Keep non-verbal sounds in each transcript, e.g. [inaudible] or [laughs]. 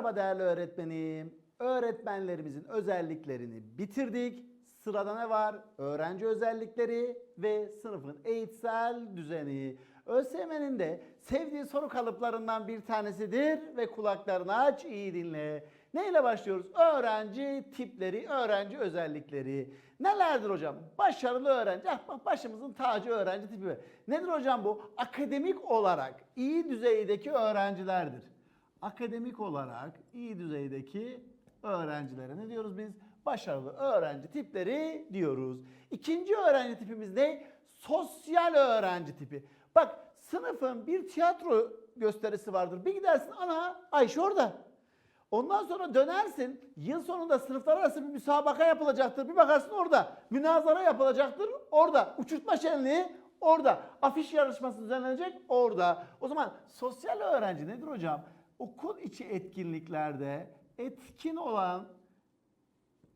Merhaba değerli öğretmenim. Öğretmenlerimizin özelliklerini bitirdik. Sırada ne var? Öğrenci özellikleri ve sınıfın eğitsel düzeni. ÖSYM'nin de sevdiği soru kalıplarından bir tanesidir ve kulaklarını aç iyi dinle. Neyle başlıyoruz? Öğrenci tipleri, öğrenci özellikleri. Nelerdir hocam? Başarılı öğrenci. Ah bak başımızın tacı öğrenci tipi. Nedir hocam bu? Akademik olarak iyi düzeydeki öğrencilerdir. Akademik olarak iyi düzeydeki öğrencilere ne diyoruz biz? Başarılı öğrenci tipleri diyoruz. İkinci öğrenci tipimiz ne? Sosyal öğrenci tipi. Bak sınıfın bir tiyatro gösterisi vardır. Bir gidersin ana Ayşe orada. Ondan sonra dönersin. Yıl sonunda sınıflar arası bir müsabaka yapılacaktır. Bir bakarsın orada. Münazara yapılacaktır. Orada. Uçurtma şenliği orada. Afiş yarışması düzenlenecek orada. O zaman sosyal öğrenci nedir hocam? Okul içi etkinliklerde etkin olan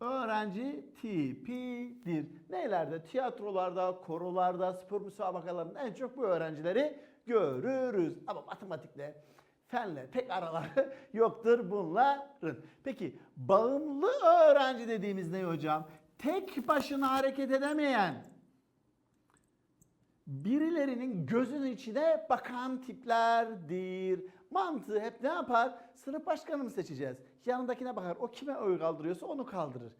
öğrenci tipidir. Neylerde? Tiyatrolarda, korolarda, spor müsabakalarında en çok bu öğrencileri görürüz. Ama matematikle, fenle pek araları [laughs] yoktur bunların. Peki bağımlı öğrenci dediğimiz ne hocam? Tek başına hareket edemeyen, birilerinin gözünün içine bakan tiplerdir. Mantığı hep ne yapar? Sınıf başkanı mı seçeceğiz? Yanındakine bakar. O kime oy kaldırıyorsa onu kaldırır.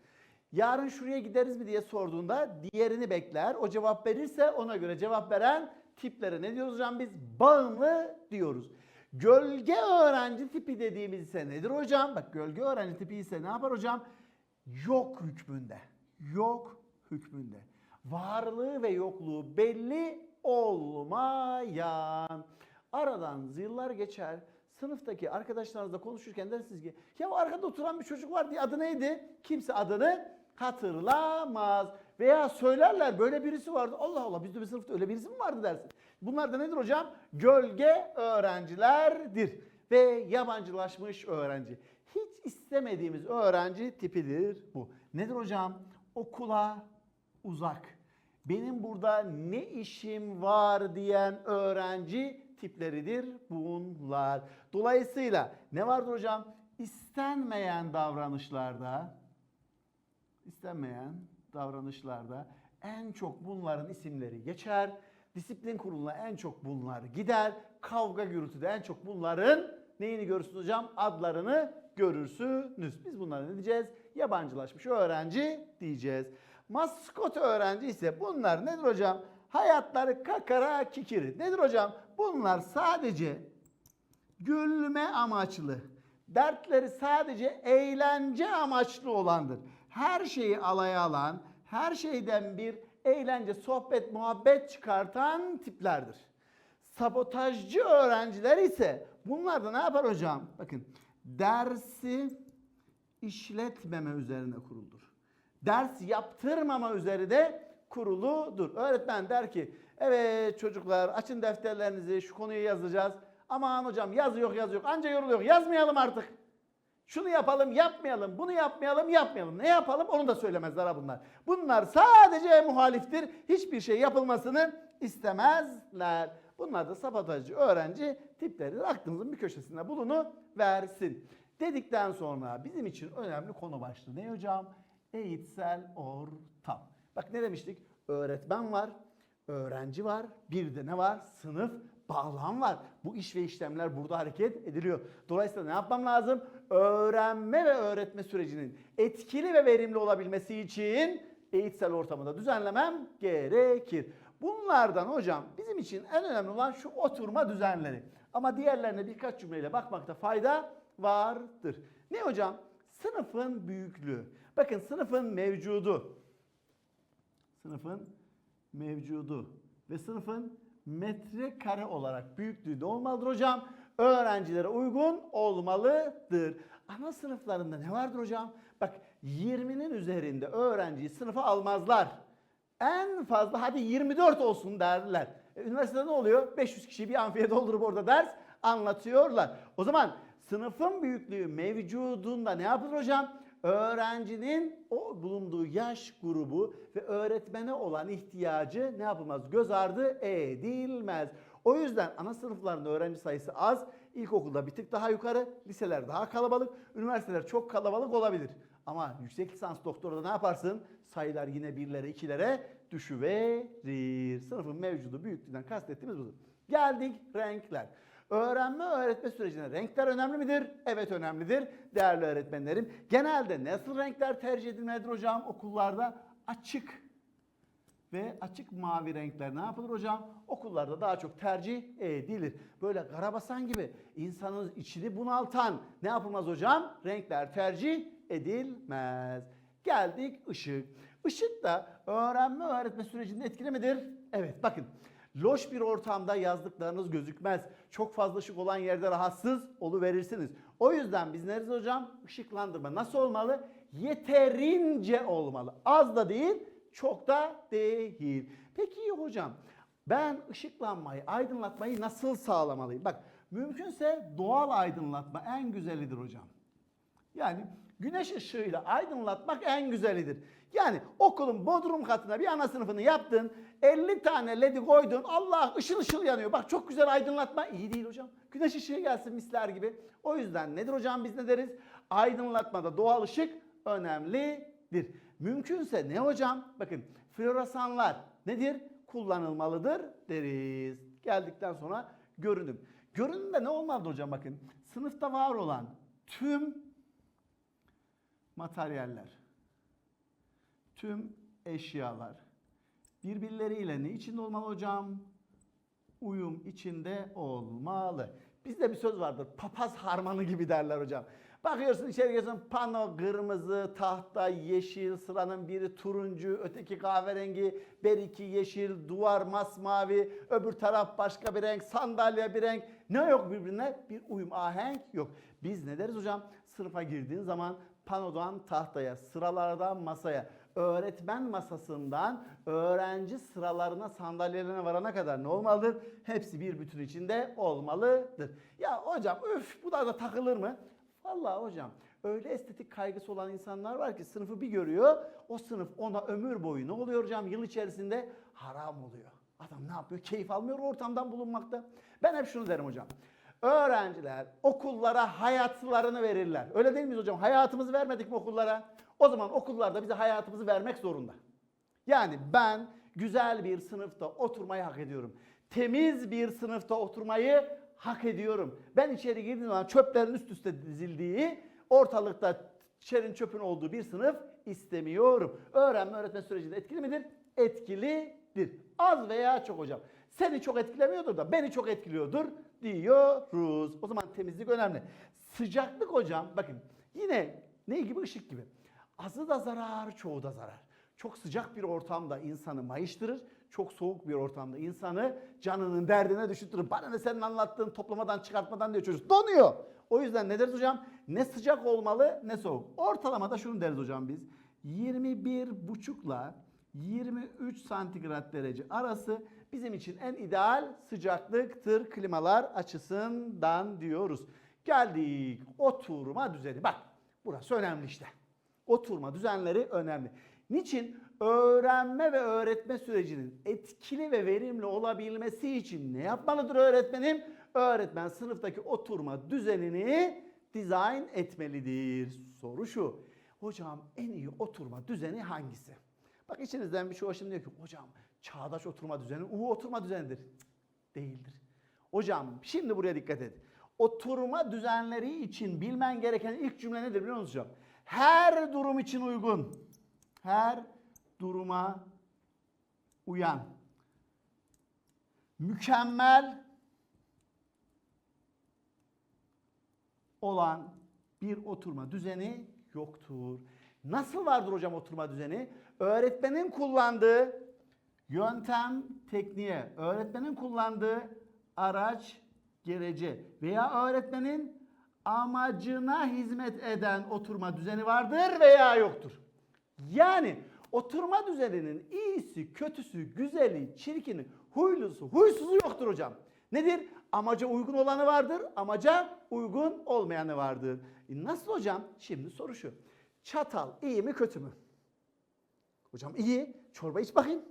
Yarın şuraya gideriz mi diye sorduğunda diğerini bekler. O cevap verirse ona göre cevap veren tiplere ne diyoruz hocam biz? Bağımlı diyoruz. Gölge öğrenci tipi dediğimiz ise nedir hocam? Bak gölge öğrenci tipi ise ne yapar hocam? Yok hükmünde. Yok hükmünde. Varlığı ve yokluğu belli olmayan. Aradan yıllar geçer. Sınıftaki arkadaşlarınızla konuşurken dersiniz ki ya arkada oturan bir çocuk var diye adı neydi? Kimse adını hatırlamaz. Veya söylerler böyle birisi vardı. Allah Allah bizde bir sınıfta öyle birisi mi vardı dersin. Bunlar da nedir hocam? Gölge öğrencilerdir. Ve yabancılaşmış öğrenci. Hiç istemediğimiz öğrenci tipidir bu. Nedir hocam? Okula uzak. Benim burada ne işim var diyen öğrenci tipleridir bunlar. Dolayısıyla ne vardır hocam? İstenmeyen davranışlarda istenmeyen davranışlarda en çok bunların isimleri geçer. Disiplin kuruluna en çok bunlar gider. Kavga gürültüde en çok bunların neyini görürsünüz hocam? Adlarını görürsünüz. Biz bunlara ne diyeceğiz? Yabancılaşmış öğrenci diyeceğiz. Maskot öğrenci ise bunlar nedir hocam? Hayatları kakara kikiri. Nedir hocam? Bunlar sadece gülme amaçlı. Dertleri sadece eğlence amaçlı olandır. Her şeyi alaya alan, her şeyden bir eğlence, sohbet, muhabbet çıkartan tiplerdir. Sabotajcı öğrenciler ise bunlar da ne yapar hocam? Bakın dersi işletmeme üzerine kuruludur. Ders yaptırmama üzerine kuruludur. Öğretmen der ki evet çocuklar açın defterlerinizi şu konuyu yazacağız. Aman hocam yazı yok yazı yok anca yoruluyor yazmayalım artık. Şunu yapalım yapmayalım bunu yapmayalım yapmayalım. Ne yapalım onu da söylemezler ha bunlar. Bunlar sadece muhaliftir. Hiçbir şey yapılmasını istemezler. Bunlar da sabotajcı öğrenci tipleridir. Aklınızın bir köşesinde bulunu versin. Dedikten sonra bizim için önemli konu başlığı ne hocam? Eğitsel ortam. Bak ne demiştik? Öğretmen var, öğrenci var, bir de ne var? Sınıf, bağlam var. Bu iş ve işlemler burada hareket ediliyor. Dolayısıyla ne yapmam lazım? Öğrenme ve öğretme sürecinin etkili ve verimli olabilmesi için eğitsel ortamı da düzenlemem gerekir. Bunlardan hocam bizim için en önemli olan şu oturma düzenleri. Ama diğerlerine birkaç cümleyle bakmakta fayda vardır. Ne hocam? Sınıfın büyüklüğü. Bakın sınıfın mevcudu. Sınıfın mevcudu ve sınıfın metrekare olarak büyüklüğü de olmalıdır hocam. Öğrencilere uygun olmalıdır. Ana sınıflarında ne vardır hocam? Bak 20'nin üzerinde öğrenciyi sınıfa almazlar. En fazla hadi 24 olsun derler. E, üniversitede ne oluyor? 500 kişiyi bir amfiye doldurup orada ders anlatıyorlar. O zaman sınıfın büyüklüğü mevcudunda ne yapılır hocam? öğrencinin o bulunduğu yaş grubu ve öğretmene olan ihtiyacı ne yapılmaz? Göz ardı edilmez. O yüzden ana sınıflarında öğrenci sayısı az, ilkokulda bir tık daha yukarı, liseler daha kalabalık, üniversiteler çok kalabalık olabilir. Ama yüksek lisans doktorada ne yaparsın? Sayılar yine birlere, ikilere düşüverir. Sınıfın mevcudu büyüklüğünden kastettiğimiz budur. Geldik renkler. Öğrenme öğretme sürecinde renkler önemli midir? Evet önemlidir değerli öğretmenlerim. Genelde nasıl renkler tercih edilmelidir hocam okullarda? Açık ve açık mavi renkler ne yapılır hocam? Okullarda daha çok tercih edilir. Böyle karabasan gibi insanın içini bunaltan ne yapılmaz hocam? Renkler tercih edilmez. Geldik ışık. Işık da öğrenme öğretme sürecinde etkili midir? Evet bakın. Loş bir ortamda yazdıklarınız gözükmez. Çok fazla ışık olan yerde rahatsız oluverirsiniz. O yüzden biz nerede hocam? Işıklandırma nasıl olmalı? Yeterince olmalı. Az da değil, çok da değil. Peki hocam ben ışıklanmayı, aydınlatmayı nasıl sağlamalıyım? Bak mümkünse doğal aydınlatma en güzelidir hocam. Yani güneş ışığıyla aydınlatmak en güzelidir. Yani okulun bodrum katına bir ana sınıfını yaptın, 50 tane ledi koydun, Allah ışıl ışıl yanıyor. Bak çok güzel aydınlatma. iyi değil hocam. Güneş ışığı gelsin misler gibi. O yüzden nedir hocam biz ne deriz? Aydınlatmada doğal ışık önemlidir. Mümkünse ne hocam? Bakın floresanlar nedir? Kullanılmalıdır deriz. Geldikten sonra görünüm. Görünümde ne olmalı hocam bakın. Sınıfta var olan tüm materyaller, tüm eşyalar birbirleriyle ne içinde olmalı hocam? Uyum içinde olmalı. Bizde bir söz vardır. Papaz harmanı gibi derler hocam. Bakıyorsun içeri giriyorsun pano kırmızı, tahta yeşil, sıranın biri turuncu, öteki kahverengi, beriki yeşil, duvar masmavi, öbür taraf başka bir renk, sandalye bir renk. Ne yok birbirine? Bir uyum, ahenk yok. Biz ne deriz hocam? Sınıfa girdiğin zaman panodan tahtaya, sıralardan masaya, öğretmen masasından öğrenci sıralarına, sandalyelerine varana kadar ne olmalıdır? Hepsi bir bütün içinde olmalıdır. Ya hocam öf bu da da takılır mı? Vallahi hocam öyle estetik kaygısı olan insanlar var ki sınıfı bir görüyor. O sınıf ona ömür boyu ne oluyor hocam? Yıl içerisinde haram oluyor. Adam ne yapıyor? Keyif almıyor ortamdan bulunmakta. Ben hep şunu derim hocam. Öğrenciler okullara hayatlarını verirler. Öyle değil miyiz hocam? Hayatımızı vermedik mi okullara? O zaman okullarda bize hayatımızı vermek zorunda. Yani ben güzel bir sınıfta oturmayı hak ediyorum. Temiz bir sınıfta oturmayı hak ediyorum. Ben içeri girdiğim zaman çöplerin üst üste dizildiği, ortalıkta şerin çöpün olduğu bir sınıf istemiyorum. Öğrenme öğretme sürecinde etkili midir? Etkilidir. Az veya çok hocam. Seni çok etkilemiyordur da beni çok etkiliyordur diyoruz. O zaman temizlik önemli. Sıcaklık hocam bakın yine ne gibi ışık gibi. Azı da zarar, çoğu da zarar. Çok sıcak bir ortamda insanı mayıştırır. Çok soğuk bir ortamda insanı canının derdine düşürtür. Bana ne senin anlattığın toplamadan çıkartmadan diyor çocuk. Donuyor. O yüzden ne deriz hocam? Ne sıcak olmalı ne soğuk. Ortalamada şunu deriz hocam biz. 21 buçukla 23 santigrat derece arası bizim için en ideal sıcaklıktır klimalar açısından diyoruz. Geldik oturma düzeni. Bak burası önemli işte. Oturma düzenleri önemli. Niçin? Öğrenme ve öğretme sürecinin etkili ve verimli olabilmesi için ne yapmalıdır öğretmenim? Öğretmen sınıftaki oturma düzenini dizayn etmelidir. Soru şu. Hocam en iyi oturma düzeni hangisi? Bak içinizden bir şey şimdi diyor ki hocam çağdaş oturma düzeni U oturma düzenidir. Değildir. Hocam şimdi buraya dikkat et. Oturma düzenleri için bilmen gereken ilk cümle nedir biliyor musun hocam? Her durum için uygun. Her duruma uyan. Mükemmel olan bir oturma düzeni yoktur. Nasıl vardır hocam oturma düzeni? Öğretmenin kullandığı yöntem, tekniğe, öğretmenin kullandığı araç, gerece veya öğretmenin amacına hizmet eden oturma düzeni vardır veya yoktur. Yani oturma düzeninin iyisi, kötüsü, güzeli, çirkini, huylusu, huysuzu yoktur hocam. Nedir? Amaca uygun olanı vardır, amaca uygun olmayanı vardır. E nasıl hocam? Şimdi soru şu. Çatal iyi mi kötü mü? Hocam iyi. Çorba iç bakayım.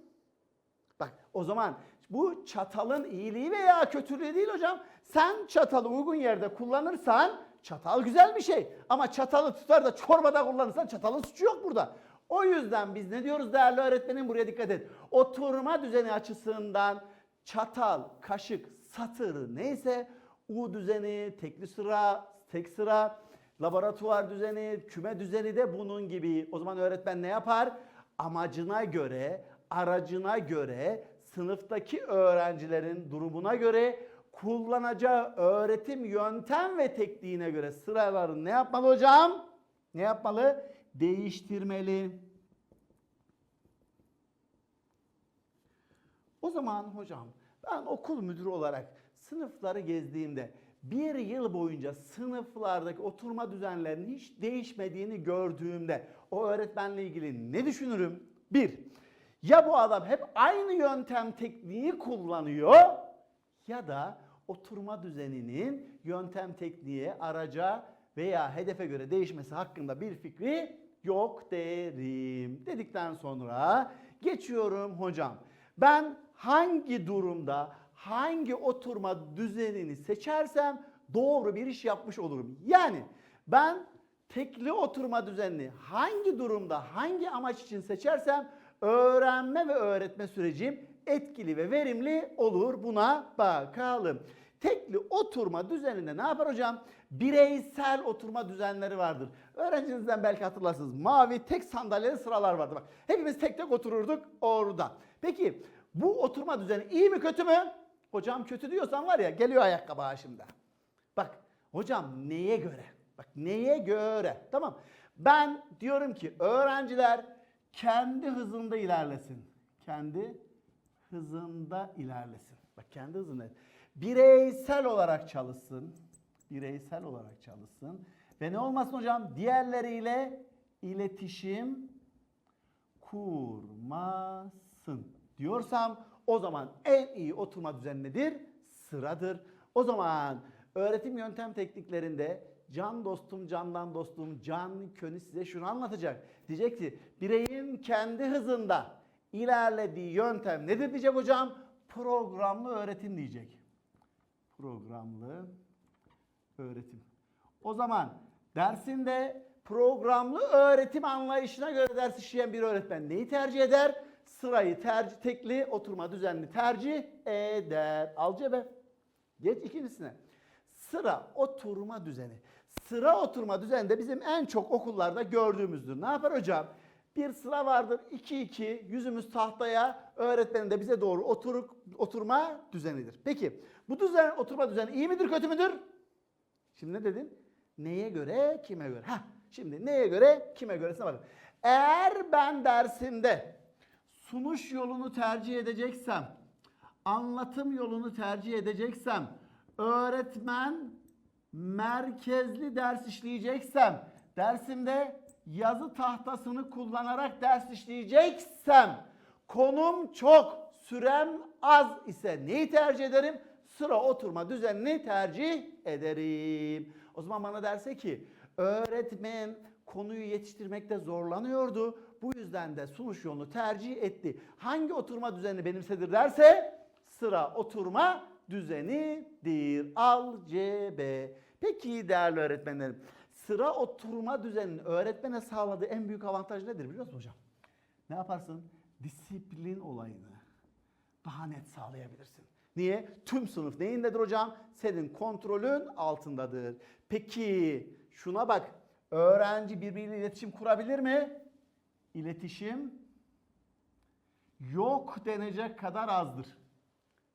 Bak o zaman bu çatalın iyiliği veya kötülüğü değil hocam. Sen çatalı uygun yerde kullanırsan çatal güzel bir şey. Ama çatalı tutar da çorbada kullanırsan çatalın suçu yok burada. O yüzden biz ne diyoruz değerli öğretmenim buraya dikkat et. Oturma düzeni açısından çatal, kaşık, satır neyse U düzeni, tekli sıra, tek sıra, laboratuvar düzeni, küme düzeni de bunun gibi. O zaman öğretmen ne yapar? Amacına göre, aracına göre, sınıftaki öğrencilerin durumuna göre kullanacağı öğretim yöntem ve tekniğine göre sıralarını ne yapmalı hocam? Ne yapmalı? Değiştirmeli. O zaman hocam ben okul müdürü olarak sınıfları gezdiğimde bir yıl boyunca sınıflardaki oturma düzenlerinin hiç değişmediğini gördüğümde o öğretmenle ilgili ne düşünürüm? Bir, ya bu adam hep aynı yöntem tekniği kullanıyor ya da oturma düzeninin yöntem tekniğe, araca veya hedefe göre değişmesi hakkında bir fikri yok derim. Dedikten sonra geçiyorum hocam. Ben hangi durumda hangi oturma düzenini seçersem doğru bir iş yapmış olurum. Yani ben tekli oturma düzenini hangi durumda hangi amaç için seçersem öğrenme ve öğretme sürecim etkili ve verimli olur. Buna bakalım. Tekli oturma düzeninde ne yapar hocam? Bireysel oturma düzenleri vardır. Öğrencinizden belki hatırlarsınız. Mavi tek sandalyeli sıralar vardı. Bak hepimiz tek tek otururduk orada. Peki bu oturma düzeni iyi mi kötü mü? Hocam kötü diyorsan var ya geliyor ayakkabı ha şimdi. Bak hocam neye göre? Bak neye göre? Tamam. Ben diyorum ki öğrenciler kendi hızında ilerlesin. Kendi hızında ilerlesin. Bak kendi hızında. Bireysel olarak çalışsın. Bireysel olarak çalışsın. Ve ne olmasın hocam? Diğerleriyle iletişim kurmasın diyorsam o zaman en iyi oturma düzeni nedir? Sıradır. O zaman öğretim yöntem tekniklerinde can dostum, candan dostum, can könü size şunu anlatacak. Diyecek ki bireyin kendi hızında ilerlediği yöntem nedir diyecek hocam? Programlı öğretim diyecek. Programlı öğretim. O zaman dersinde programlı öğretim anlayışına göre ders işleyen bir öğretmen neyi tercih eder? Sırayı tercih, tekli oturma düzenli tercih eder. Al cebe. Geç ikincisine. Sıra oturma düzeni. Sıra oturma düzeni de bizim en çok okullarda gördüğümüzdür. Ne yapar hocam? Bir sıra vardır 2-2 yüzümüz tahtaya öğretmenin de bize doğru oturuk, oturma düzenidir. Peki bu düzen oturma düzeni iyi midir kötü müdür? Şimdi ne dedin? Neye göre kime göre? Heh, şimdi neye göre kime göresine bakın. Eğer ben dersimde sunuş yolunu tercih edeceksem, anlatım yolunu tercih edeceksem, öğretmen merkezli ders işleyeceksem, dersimde yazı tahtasını kullanarak ders işleyeceksem, konum çok, sürem az ise neyi tercih ederim? Sıra oturma düzenini tercih ederim. O zaman bana derse ki öğretmen konuyu yetiştirmekte zorlanıyordu. Bu yüzden de sunuş yolunu tercih etti. Hangi oturma düzenini benimsedir derse sıra oturma düzenidir. Al C, B. Peki değerli öğretmenlerim sıra oturma düzeninin öğretmene sağladığı en büyük avantaj nedir biliyor musun hocam? Ne yaparsın? Disiplin olayını daha net sağlayabilirsin. Niye? Tüm sınıf neyindedir hocam? Senin kontrolün altındadır. Peki şuna bak. Öğrenci birbiriyle iletişim kurabilir mi? İletişim yok denecek kadar azdır.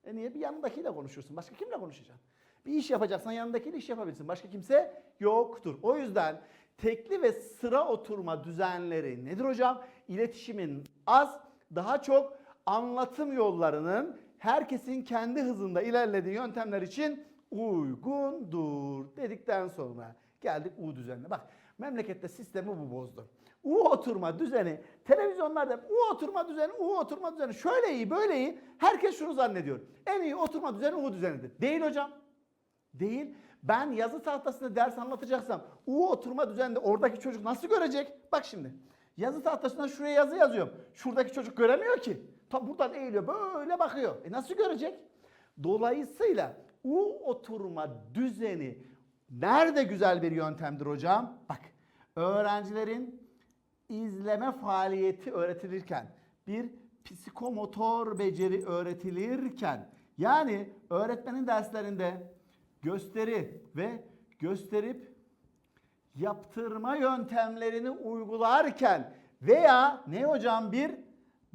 E niye? Bir yanındakiyle konuşursun. Başka kimle konuşacaksın? Bir iş yapacaksan yanındakiyle iş yapabilirsin. Başka kimse yoktur. O yüzden tekli ve sıra oturma düzenleri nedir hocam? İletişimin az, daha çok anlatım yollarının herkesin kendi hızında ilerlediği yöntemler için uygundur dedikten sonra geldik U düzenine. Bak memlekette sistemi bu bozdu. U oturma düzeni, televizyonlarda U oturma düzeni, U oturma düzeni şöyle iyi böyle iyi. Herkes şunu zannediyor. En iyi oturma düzeni U düzenidir. Değil hocam. Değil. Ben yazı tahtasında ders anlatacaksam U oturma düzeninde oradaki çocuk nasıl görecek? Bak şimdi. Yazı tahtasına şuraya yazı yazıyorum. Şuradaki çocuk göremiyor ki. Tam buradan eğiliyor böyle bakıyor. E nasıl görecek? Dolayısıyla U oturma düzeni nerede güzel bir yöntemdir hocam? Bak öğrencilerin izleme faaliyeti öğretilirken bir psikomotor beceri öğretilirken yani öğretmenin derslerinde gösteri ve gösterip yaptırma yöntemlerini uygularken veya ne hocam bir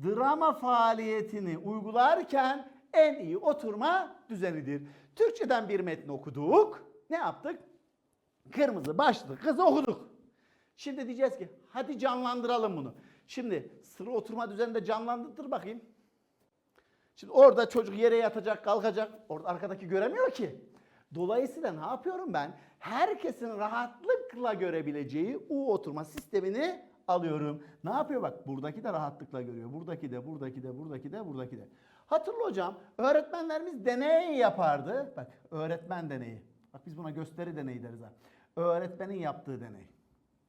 drama faaliyetini uygularken en iyi oturma düzenidir. Türkçeden bir metni okuduk. Ne yaptık? Kırmızı başlı kızı okuduk. Şimdi diyeceğiz ki hadi canlandıralım bunu. Şimdi sıra oturma düzeninde canlandırdır bakayım. Şimdi orada çocuk yere yatacak, kalkacak. Orada arkadaki göremiyor ki. Dolayısıyla ne yapıyorum ben? Herkesin rahatlıkla görebileceği U oturma sistemini alıyorum. Ne yapıyor bak? Buradaki de rahatlıkla görüyor. Buradaki de, buradaki de, buradaki de, buradaki de. Hatırla hocam, öğretmenlerimiz deney yapardı. Bak, öğretmen deneyi. Bak biz buna gösteri deneyi deriz ha. Öğretmenin yaptığı deney.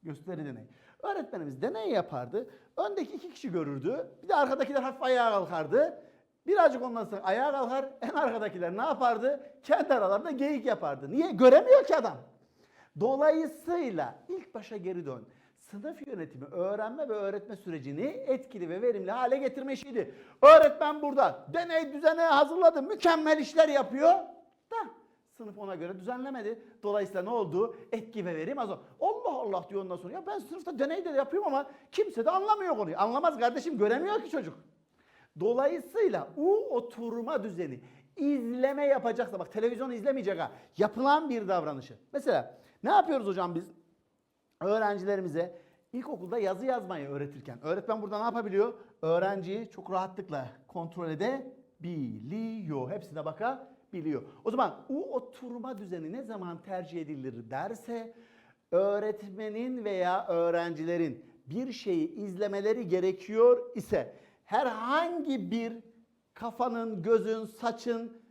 Gösteri deney. Öğretmenimiz deney yapardı. Öndeki iki kişi görürdü. Bir de arkadakiler hafif ayağa kalkardı. Birazcık ondan sonra ayağa kalkar. En arkadakiler ne yapardı? Kendi aralarında geyik yapardı. Niye? Göremiyor ki adam. Dolayısıyla ilk başa geri dön. Sınıf yönetimi öğrenme ve öğretme sürecini etkili ve verimli hale getirme işiydi. Öğretmen burada deney düzene hazırladı. Mükemmel işler yapıyor. Sınıf ona göre düzenlemedi. Dolayısıyla ne oldu? Etki ve verim az. Allah Allah diyor ondan sonra. Ya ben sınıfta deney de yapıyorum ama kimse de anlamıyor konuyu. Anlamaz kardeşim göremiyor ki çocuk. Dolayısıyla U oturma düzeni izleme yapacaksa bak televizyon izlemeyecek ha. Yapılan bir davranışı. Mesela ne yapıyoruz hocam biz? Öğrencilerimize ilkokulda yazı yazmayı öğretirken öğretmen burada ne yapabiliyor? Öğrenciyi çok rahatlıkla kontrol edebiliyor. Hepsine bakabiliyor. O zaman U oturma düzeni ne zaman tercih edilir derse öğretmenin veya öğrencilerin bir şeyi izlemeleri gerekiyor ise herhangi bir kafanın, gözün, saçın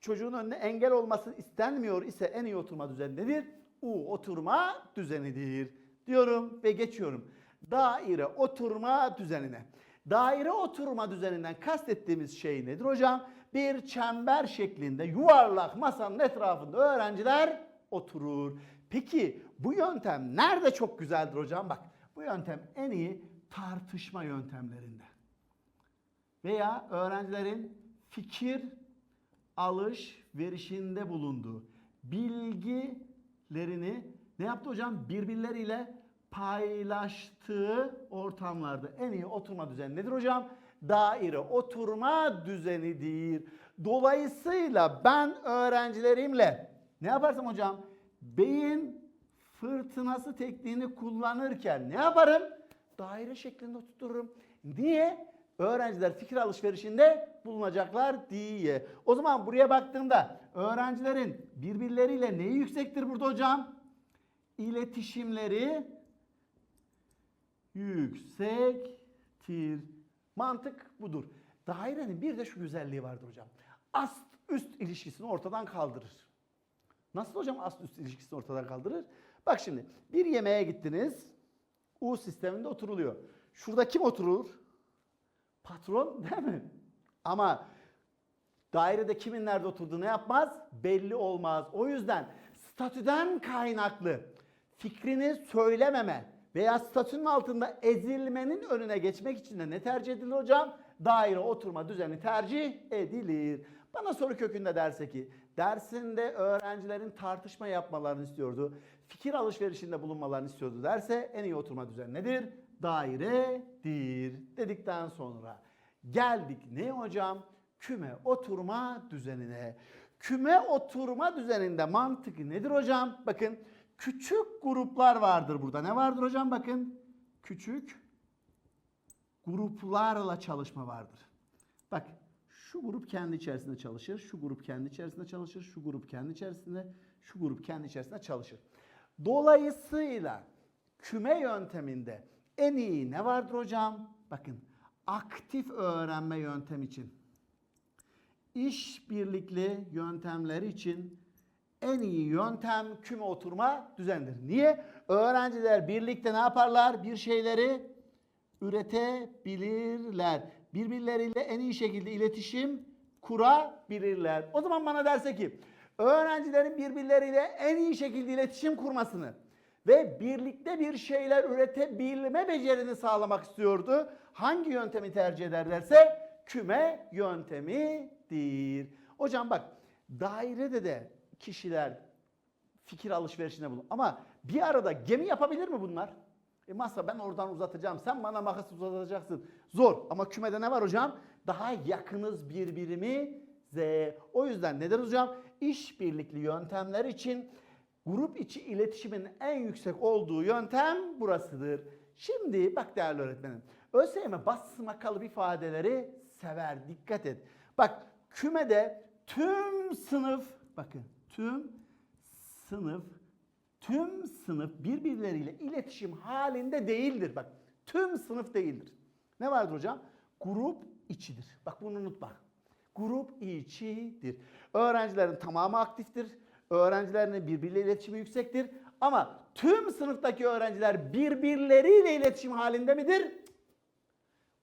çocuğun önüne engel olması istenmiyor ise en iyi oturma düzeni nedir? U oturma düzenidir diyorum ve geçiyorum. Daire oturma düzenine. Daire oturma düzeninden kastettiğimiz şey nedir hocam? Bir çember şeklinde yuvarlak masanın etrafında öğrenciler oturur. Peki bu yöntem nerede çok güzeldir hocam? Bak bu yöntem en iyi tartışma yöntemlerinde veya öğrencilerin fikir alışverişinde bulunduğu bilgilerini ne yaptı hocam? Birbirleriyle paylaştığı ortamlarda en iyi oturma düzeni nedir hocam? Daire oturma düzenidir. Dolayısıyla ben öğrencilerimle ne yaparsam hocam? Beyin fırtınası tekniğini kullanırken ne yaparım? Daire şeklinde oturturum. Niye? öğrenciler fikir alışverişinde bulunacaklar diye. O zaman buraya baktığımda öğrencilerin birbirleriyle neyi yüksektir burada hocam? İletişimleri yüksektir. Mantık budur. Dairenin bir de şu güzelliği vardır hocam. Ast üst ilişkisini ortadan kaldırır. Nasıl hocam ast üst ilişkisini ortadan kaldırır? Bak şimdi bir yemeğe gittiniz. U sisteminde oturuluyor. Şurada kim oturur? Patron [laughs] değil mi? Ama dairede kimin nerede oturduğu ne yapmaz? Belli olmaz. O yüzden statüden kaynaklı fikrini söylememe veya statünün altında ezilmenin önüne geçmek için de ne tercih edilir hocam? Daire oturma düzeni tercih edilir. Bana soru kökünde derse ki dersinde öğrencilerin tartışma yapmalarını istiyordu. Fikir alışverişinde bulunmalarını istiyordu derse en iyi oturma düzeni nedir? dairedir dedikten sonra geldik ne hocam? Küme oturma düzenine. Küme oturma düzeninde mantık nedir hocam? Bakın küçük gruplar vardır burada. Ne vardır hocam? Bakın küçük gruplarla çalışma vardır. Bak şu grup kendi içerisinde çalışır, şu grup kendi içerisinde çalışır, şu grup kendi içerisinde, şu grup kendi içerisinde çalışır. Dolayısıyla küme yönteminde en iyi ne vardır hocam? Bakın aktif öğrenme yöntem için, iş birlikli yöntemleri için en iyi yöntem küme oturma düzenidir. Niye? Öğrenciler birlikte ne yaparlar? Bir şeyleri üretebilirler. Birbirleriyle en iyi şekilde iletişim kurabilirler. O zaman bana derse ki öğrencilerin birbirleriyle en iyi şekilde iletişim kurmasını ve birlikte bir şeyler üretebilme becerini sağlamak istiyordu. Hangi yöntemi tercih ederlerse küme yöntemidir. Hocam bak dairede de kişiler fikir alışverişinde bulun. Ama bir arada gemi yapabilir mi bunlar? E masa ben oradan uzatacağım. Sen bana makas uzatacaksın. Zor. Ama kümede ne var hocam? Daha yakınız birbirimize. O yüzden neden hocam? İşbirlikli yöntemler için grup içi iletişimin en yüksek olduğu yöntem burasıdır. Şimdi bak değerli öğretmenim. ÖSYM basma kalıp ifadeleri sever. Dikkat et. Bak kümede tüm sınıf bakın tüm sınıf tüm sınıf birbirleriyle iletişim halinde değildir. Bak tüm sınıf değildir. Ne vardır hocam? Grup içidir. Bak bunu unutma. Grup içidir. Öğrencilerin tamamı aktiftir. Öğrencilerin birbiriyle iletişimi yüksektir. Ama tüm sınıftaki öğrenciler birbirleriyle iletişim halinde midir?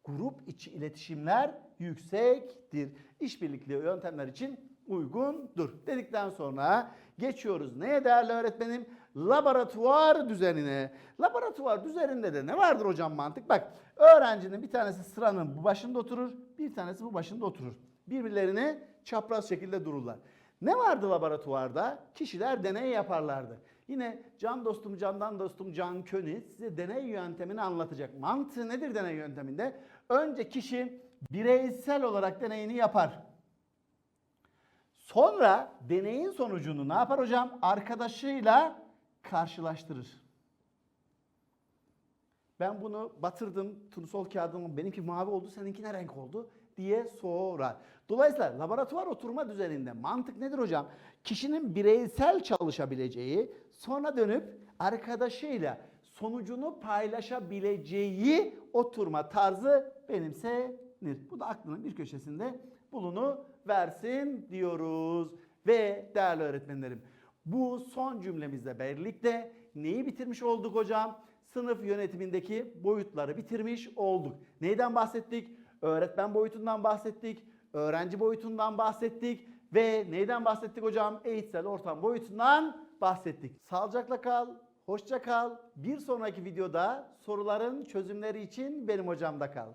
grup içi iletişimler yüksektir. İşbirlikli yöntemler için uygundur. Dedikten sonra geçiyoruz neye değerli öğretmenim? Laboratuvar düzenine. Laboratuvar düzeninde de ne vardır hocam mantık? Bak öğrencinin bir tanesi sıranın bu başında oturur, bir tanesi bu başında oturur. Birbirlerine çapraz şekilde dururlar. Ne vardı laboratuvarda? Kişiler deney yaparlardı. Yine can dostum, candan dostum Can Köni size deney yöntemini anlatacak. Mantığı nedir deney yönteminde? Önce kişi bireysel olarak deneyini yapar. Sonra deneyin sonucunu ne yapar hocam? Arkadaşıyla karşılaştırır. Ben bunu batırdım turnusol kağıdımın benimki mavi oldu seninki ne renk oldu diye sorar. Dolayısıyla laboratuvar oturma düzeninde mantık nedir hocam? Kişinin bireysel çalışabileceği sonra dönüp arkadaşıyla sonucunu paylaşabileceği oturma tarzı benimsenir. Bu da aklının bir köşesinde bulunu versin diyoruz. Ve değerli öğretmenlerim bu son cümlemizle birlikte neyi bitirmiş olduk hocam? Sınıf yönetimindeki boyutları bitirmiş olduk. Neyden bahsettik? Öğretmen boyutundan bahsettik, öğrenci boyutundan bahsettik ve neyden bahsettik hocam? Eğitsel ortam boyutundan bahsettik. Sağlıcakla kal, hoşça kal. Bir sonraki videoda soruların çözümleri için benim hocamda kal.